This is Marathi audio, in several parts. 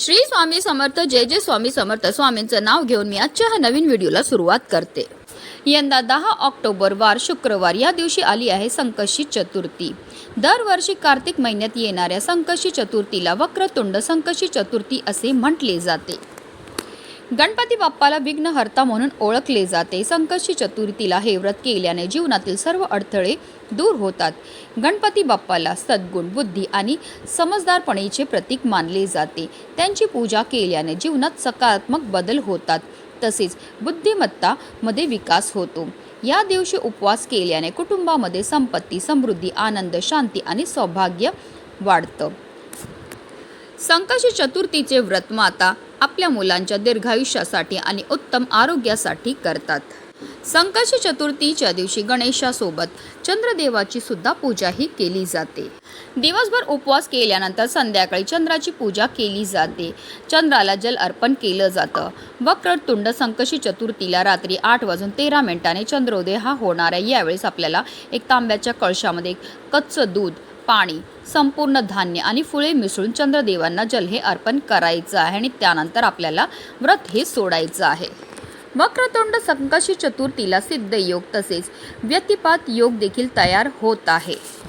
श्री स्वामी समर्थ जय जय स्वामी समर्थ. स्वामींचं नाव घेऊन मी आजच्या ह्या नवीन व्हिडिओला सुरुवात करते. यंदा दहा ऑक्टोबर वार शुक्रवार. या दिवशी आली आहे संकष्टी चतुर्थी. दरवर्षी कार्तिक महिन्यात येणाऱ्या संकष्टी चतुर्थीला वक्रतुंड संकष्टी चतुर्थी असे म्हटले जाते. गणपती बाप्पाला विघ्नहर्ता म्हणून ओळखले जाते. संकष्टी चतुर्थीला हे व्रत केल्याने जीवनातील सर्व अडथळे दूर होतात. गणपती बाप्पाला सद्गुण बुद्धी आणि समजदारपणेचे प्रतीक मानले जाते. त्यांची पूजा केल्याने जीवनात सकारात्मक बदल होतात. तसेच बुद्धिमत्तामध्ये विकास होतो. या दिवशी उपवास केल्याने कुटुंबामध्ये संपत्ती समृद्धी आनंद शांती आणि सौभाग्य वाढतं. संकष्टी चतुर्थीचे व्रत माता आपल्या मुलांच्या दीर्घायुष्यासाठी आणि उत्तम आरोग्यासाठी करतात. संकष्टी चतुर्थीच्या दिवशी गणेशासोबत चंद्रदेवाची सुद्धा पूजाही केली जाते. दिवसभर उपवास केल्यानंतर संध्याकाळी चंद्राची पूजा केली जाते. चंद्राला जल अर्पण केलं जातं. वक्रतुंड संकशी चतुर्थीला रात्री आठ वाजून तेरा मिनिटांनी चंद्रोदय हा होणार आहे. यावेळेस आपल्याला एक तांब्याच्या कळशामध्ये कच्चं दूध पाणी संपूर्ण धान्य आणि फुले मिसळून चंद्रदेवांना जल हे अर्पण करायचं आहे आणि त्यानंतर आपल्याला व्रत हे सोडायचं आहे. वक्रतोंड संकशी चतुर्थीला सिद्ध योग तसेच व्यतिपात योग देखील तयार होत आहे.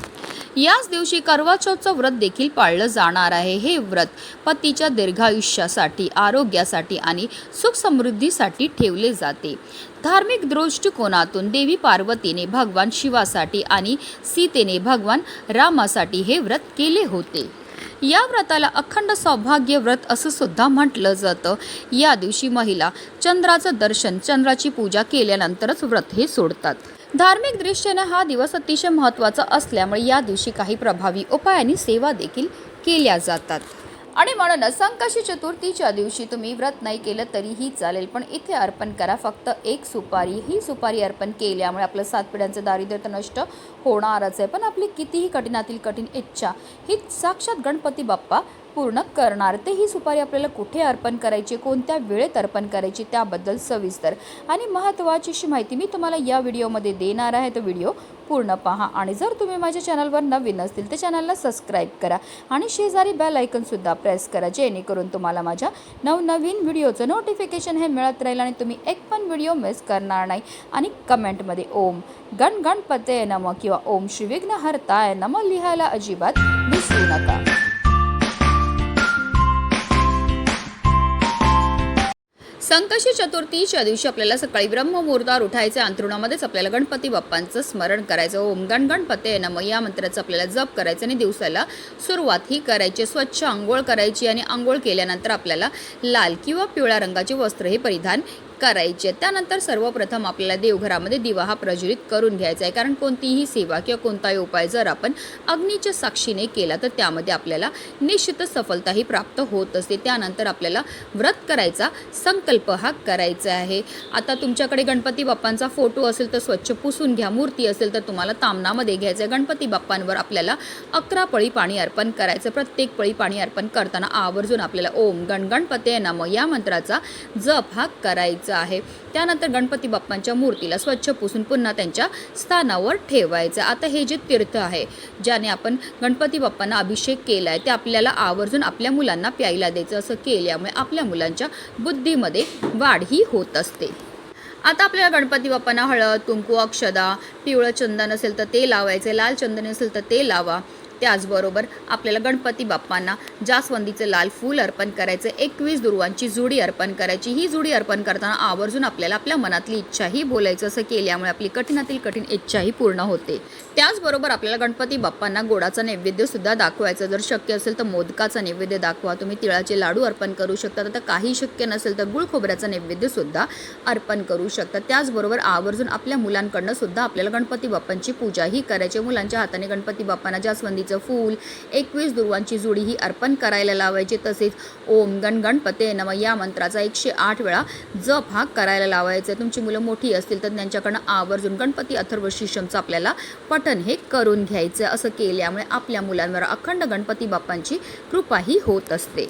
याच दिवशी करवाचौथचं व्रत देखील पाळलं जाणार आहे. हे व्रत पतीच्या दीर्घायुष्यासाठी आरोग्यासाठी आणि सुख समृद्धीसाठी ठेवले जाते. धार्मिक दृष्टिकोनातून देवी पार्वतीने भगवान शिवासाठी आणि सीतेने भगवान रामासाठी हे व्रत केले होते. या व्रताला अखंड सौभाग्य व्रत असं सुद्धा म्हटलं जातं. या दिवशी महिला चंद्राचं दर्शन चंद्राची पूजा केल्यानंतरच व्रत हे सोडतात. धार्मिक दृष्टीने हा दिवस अतिशय महत्त्वाचा असल्यामुळे या दिवशी काही प्रभावी उपाय आणि सेवा देखील केल्या जातात. आणि म्हणूनच संकाशी चतुर्थीच्या दिवशी तुम्ही व्रत नाही केलं तरीही चालेल पण इथे अर्पण करा. फक्त एक सुपारी ही सुपारी अर्पण केल्यामुळे आपलं सात पिढ्यांचं दारिद्र्य तर नष्ट होणारच आहे. पण आपली कितीही कठीणातील कठीण इच्छा ही साक्षात गणपती बाप्पा पूर्ण करणार. ते ही सुपारी आपल्याला कुठे अर्पण करायची कोणत्या वेळेत अर्पण करायची त्याबद्दल सविस्तर आणि महत्त्वाची अशी माहिती मी तुम्हाला या व्हिडिओमध्ये देणार आहे. तो व्हिडिओ पूर्ण पहा आणि जर तुम्ही माझ्या चॅनलवर नवीन असतील तर चॅनलला सबस्क्राईब करा आणि शेजारी बेल ऐकनसुद्धा प्रेस करा जेणेकरून तुम्हाला माझ्या नवनवीन व्हिडिओचं नोटिफिकेशन हे मिळत राहील आणि तुम्ही एक पण व्हिडिओ मिस करणार नाही. आणि कमेंटमध्ये ओम गण गणपते नम किंवा ओम श्री विघ्नहर्ताय नम लिहायला अजिबात विसरू नका. संकष्टी चतुर्थीच्या दिवशी आपल्याला सकाळी ब्रह्ममुहूर्तावर उठायचं अंथरुणामध्येच आपल्याला गणपती बाप्पांचं स्मरण करायचं ओम गण गणपते नम. या मंत्राचं आपल्याला जप करायचं आणि दिवसाला सुरुवात ही करायची. स्वच्छ आंघोळ करायची आणि आंघोळ केल्यानंतर आपल्याला लाल किंवा पिवळ्या रंगाचे वस्त्र हे परिधान करायचे त्यानंतर सर्वप्रथम आपल्याला देवघरामध्ये दिवा हा प्रज्वलित करून घ्यायचा आहे. कारण कोणतीही सेवा किंवा कोणताही उपाय जर आपण अग्नीच्या साक्षीने केला तर त्यामध्ये आपल्याला निश्चितच सफलताही प्राप्त होत असते. त्यानंतर आपल्याला व्रत करायचा संकल्प हा करायचा आहे. आता तुमच्याकडे गणपती बाप्पांचा फोटो असेल तर स्वच्छ पुसून घ्या. मूर्ती असेल तर तुम्हाला तामनामध्ये घ्यायचं आहे. गणपती बाप्पांवर आपल्याला अकरा पळी पाणी अर्पण करायचं प्रत्येक पळी पाणी अर्पण करताना आवर्जून आपल्याला ओम गण गणपते नम या मंत्राचा जप हा करायचा आहे. त्यानंतर गणपती बाप्पांच्या मूर्तीला स्वच्छ पुसून पुन्हा त्यांच्या स्थानावर ठेवायचं. आता हे जे तीर्थ आहे ज्याने आपण गणपती बाप्पांना अभिषेक केला आहे ते आपल्याला आवर्जून आपल्या मुलांना प्यायला द्यायचं. असं केल्यामुळे आपल्या मुलांच्या बुद्धीमध्ये वाढ ही होत असते. आता आपल्याला गणपती बाप्पांना हळद कुंकू अक्षदा पिवळं चंदन असेल तर ते लावायचे लाल चंदन असेल तर ते लावा. त्याचबरोबर आपल्याला गणपती बाप्पांना जास्वंदीचं लाल फूल अर्पण करायचं एकवीस दुर्वांची जुडी अर्पण करायची ही जुडी अर्पण करताना आवर्जून आपल्याला आपल्या मनातली इच्छाही बोलायचं असं केल्यामुळे आपली कठीणातील कठीण इच्छाही पूर्ण होते. त्याचबरोबर आपल्याला गणपती बाप्पांना गोडाचा नैवेद्यसुद्धा दाखवायचं. जर शक्य असेल तर मोदकाचा नैवेद्य दाखवा. तुम्ही तिळाचे लाडू अर्पण करू शकता. तर काही शक्य नसेल तर गुळ खोबऱ्याचा नैवेद्यसुद्धा अर्पण करू शकता. त्याचबरोबर आवर्जून आपल्या मुलांकडनं सुद्धा आपल्याला गणपती बाप्पांची पूजाही करायची मुलांच्या हाताने गणपती बाप्पांना जास्वंदीचं फूल एकवीस दुर्वांची जुडी ही अर्पण करायला लावायची. तसेच ओम गण गणपते नम या मंत्राचा एकशे आठ वेळा जप हा करायला लावायचा तुमची मुलं मोठी असतील तर त्यांच्याकडनं आवर्जून गणपती अथर्व शिशमचा आपल्याला पठन हे करून घ्यायचं असं केल्यामुळे आपल्या मुलांवर अखंड गणपती बाप्पांची कृपाही होत असते.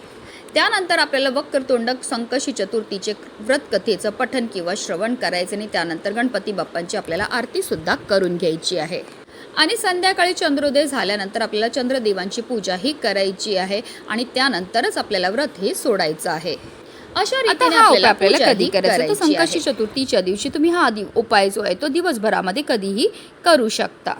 त्यानंतर आपल्याला वक्रतोंड संकशी चतुर्थीचे व्रतकथेचं पठन किंवा श्रवण करायचं आणि त्यानंतर गणपती बाप्पांची आपल्याला आरतीसुद्धा करून घ्यायची आहे. आणि संध्याकाळी चंद्रोदय झाल्यानंतर आपल्याला चंद्रदेवांची पूजा ही करायची आहे आणि त्यानंतरच आपल्याला व्रत हे सोडायचं आहे. अशा रीतीने आपल्याला कधी करायचं? तर संकष्टी. चतुर्थीच्या दिवशी तुम्ही हा आदि उपाय जो आहे तो दिवसभरामध्ये कधीही करू शकता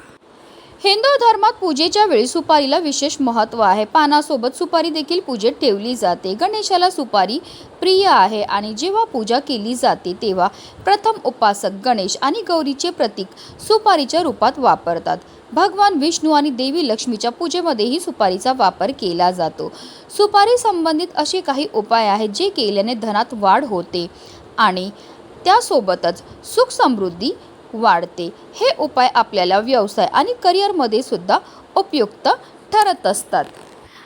हिंदू धर्मात पूजेच्या वेळी सुपारीला विशेष महत्त्व आहे. पानासोबत सुपारी देखील पूजेत ठेवली जाते. गणेशाला सुपारी प्रिय आहे आणि जेव्हा पूजा केली जाते तेव्हा प्रथम उपासक गणेश आणि गौरीचे प्रतीक सुपारीच्या रूपात वापरतात. भगवान विष्णू आणि देवी लक्ष्मीच्या पूजेमध्येही सुपारीचा वापर केला जातो. सुपारी संबंधित असे काही उपाय आहेत जे केल्याने धनात वाढ होते आणि त्यासोबतच सुख समृद्धी वाढते. हे उपाय आपल्याला व्यवसाय आणि करिअरमध्ये सुद्धा उपयुक्त ठरत असतात.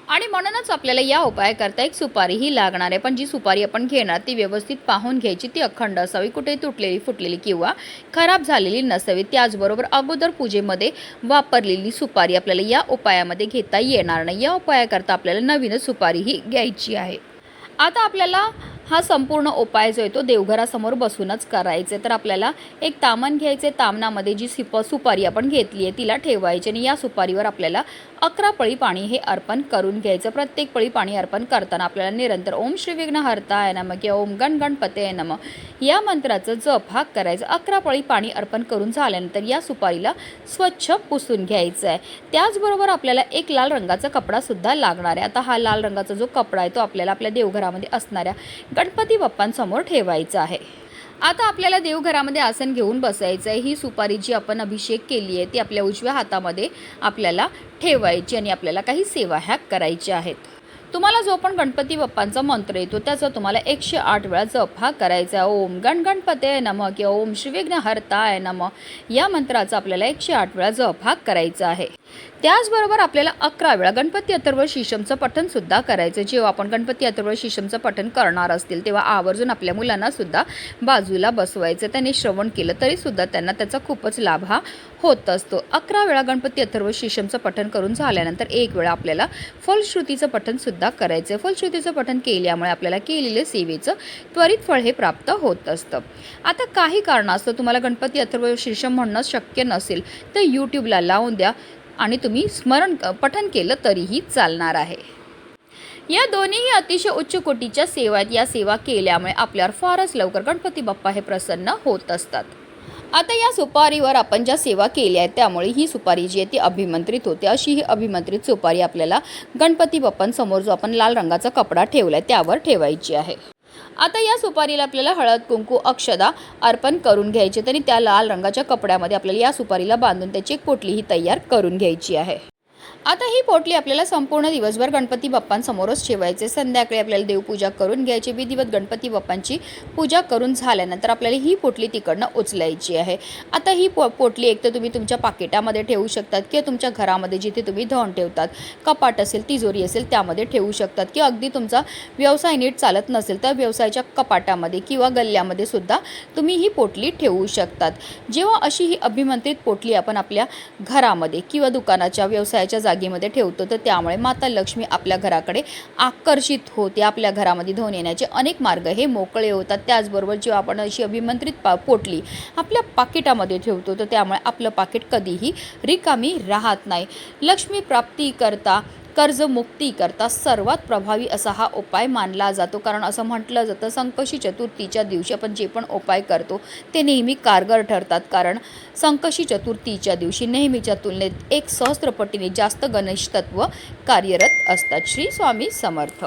आणि म्हणूनच आपल्याला या उपायाकरता एक सुपारीही लागणार आहे. पण जी सुपारी आपण घेणार ती व्यवस्थित पाहून घ्यायची ती अखंड असावी. कुठे तुटलेली फुटलेली किंवा खराब झालेली नसावी. त्याचबरोबर अगोदर पूजेमध्ये वापरलेली सुपारी आपल्याला या उपायामध्ये घेता येणार नाही. या उपायाकरता आपल्याला नवीनच सुपारी ही घ्यायची आहे. आता आपल्याला हा संपूर्ण उपाय जो आहे तो देवघरासमोर बसूनच करायचे. तर आपल्याला एक तामण घ्यायचे. तामणामध्ये जी सिप सुपारी आपण घेतली आहे तिला ठेवायची आणि या सुपारीवर आपल्याला अकरा पळी पाणी हे अर्पण करून घ्यायचं. प्रत्येक पळी पाणी अर्पण करताना आपल्याला निरंतर ओम श्री विघ्न हरताय नम किंवा ओम गण गणपते नम. या मंत्राचं जप हा करायचा. अकरा पळी पाणी अर्पण करून झाल्यानंतर या सुपारीला स्वच्छ पुसून घ्यायचं आहे त्याचबरोबर आपल्याला एक लाल रंगाचा कपडा सुद्धा लागणार आहे. आता हा लाल रंगाचा जो कपडा आहे तो आपल्याला आपल्या देवघरामध्ये असणाऱ्या गणपती बाप्पांसमोर ठेवायचा आहे. आता आपल्याला देवघरामध्ये आसन घेऊन बसायचं आहे ही सुपारी जी आपण अभिषेक केली आहे ती आपल्या उजव्या हातामध्ये आपल्याला ठेवायची आणि आपल्याला काही सेवा ह्या करायच्या आहेत. तुम्हाला जो पण गणपती बाप्पांचा मंत्र येतो त्याचा तुम्हाला एकशे आठ वेळा जप हा करायचा आहे. ओम गण गणपते नम किंवा ओम श्रीविघ्न हरताय नम या मंत्राचा आपल्याला एकशे आठ वेळा जप हा करायचा आहे. त्याचबरोबर आपल्याला अकरा वेळा गणपती अथर्व शिशमचं पठण सुद्धा करायचं जेव्हा आपण गणपती अथर्व शिशमचं पठण करणार असतील तेव्हा आवर्जून आपल्या मुलांना सुद्धा बाजूला बसवायचं त्यांनी श्रवण केलं तरी सुद्धा त्यांना त्याचा खूपच लाभ हा होत असतो. अकरा वेळा गणपती अथर्व शिशमचं पठण करून झाल्यानंतर एक वेळा आपल्याला फलश्रुतीचं पठण सुद्धा करायचं फलश्रुतीचं पठण केल्यामुळे आपल्याला केलेलं सेवेचं त्वरित फळ हे प्राप्त होत असतं. आता काही कारणास्तव तुम्हाला गणपती अथर्व शीर्षम म्हणणं शक्य नसेल तर यूट्यूबला लावून द्या. आणि तुम्ही स्मरण पठन केलं तरीही चालणार आहे. या दोन्हीही अतिशय उच्च कोटीच्या सेवा आहेत या सेवा केल्यामुळे आपल्यावर फारच लवकर गणपती बाप्पा हे प्रसन्न होत असतात. आता या सुपारीवर आपण ज्या सेवा केल्या आहेत त्यामुळे ही सुपारी जी आहे ती अभिमंत्रित होते. अशी ही अभिमंत्रित सुपारी आपल्याला गणपती बाप्पांसमोर जो आपण लाल रंगाचा कपडा ठेवला आहे त्यावर ठेवायची आहे. आता या सुपारीला आपल्याला हळद कुंकू अक्षदा अर्पण करून घ्यायचे. आणि त्या लाल रंगाच्या कपड्यामध्ये आपल्याला या सुपारीला बांधून त्याची एक पोटलीही तयार करून घ्यायची आहे. आता ही पोटली आपल्याला संपूर्ण दिवसभर गणपती बाप्पांसमोरच ठेवायचे. संध्याकाळी आपल्याला देवपूजा करून घ्यायची. विधिवत गणपती बाप्पांची पूजा करून झाल्यानंतर आपल्याला ही पोटली तिकडनं उचलायची आहे. आता ही पो पोटली एक तर तुम्ही तुमच्या पाकिटामध्ये ठेवू शकतात किंवा तुमच्या घरामध्ये जिथे तुम्ही धन ठेवतात. कपाट असेल तिजोरी असेल त्यामध्ये ठेवू शकतात. किंवा अगदी तुमचा व्यवसाय नीट चालत नसेल तर व्यवसायाच्या कपाटामध्ये किंवा गल्ल्यामध्ये सुद्धा तुम्ही ही पोटली ठेवू शकतात. जेव्हा अशी ही अभिमंत्रित पोटली आपण आपल्या घरामध्ये किंवा दुकानाच्या व्यवसायाच्या जागेमध्ये ठेवतो. तर त्यामुळे माता लक्ष्मी आपल्या घराकडे आकर्षित होते. आपल्या घरामध्ये धावून येण्याचे अनेक मार्ग हे मोकळे होतात. त्याचबरोबर जेव्हा आपण अशी अभिमंत्रित पा पोटली आपल्या पाकिटामध्ये ठेवतो तर त्यामुळे आपलं पाकिट कधीही रिकामी राहत नाही. लक्ष्मी प्राप्ती कर्जमुक्तीकरता कर्जमुक्ती करता सर्वात प्रभावी असा हा उपाय मानला जातो. कारण असं म्हटलं जातं संकशी चतुर्थीच्या दिवशी आपण जे पण उपाय करतो ते नेहमी कारगर ठरतात. कारण संकशी चतुर्थीच्या दिवशी नेहमीच्या तुलनेत एक सहस्त्रपटीने जास्त गणेश तत्व कार्यरत असतात. श्री स्वामी समर्थ.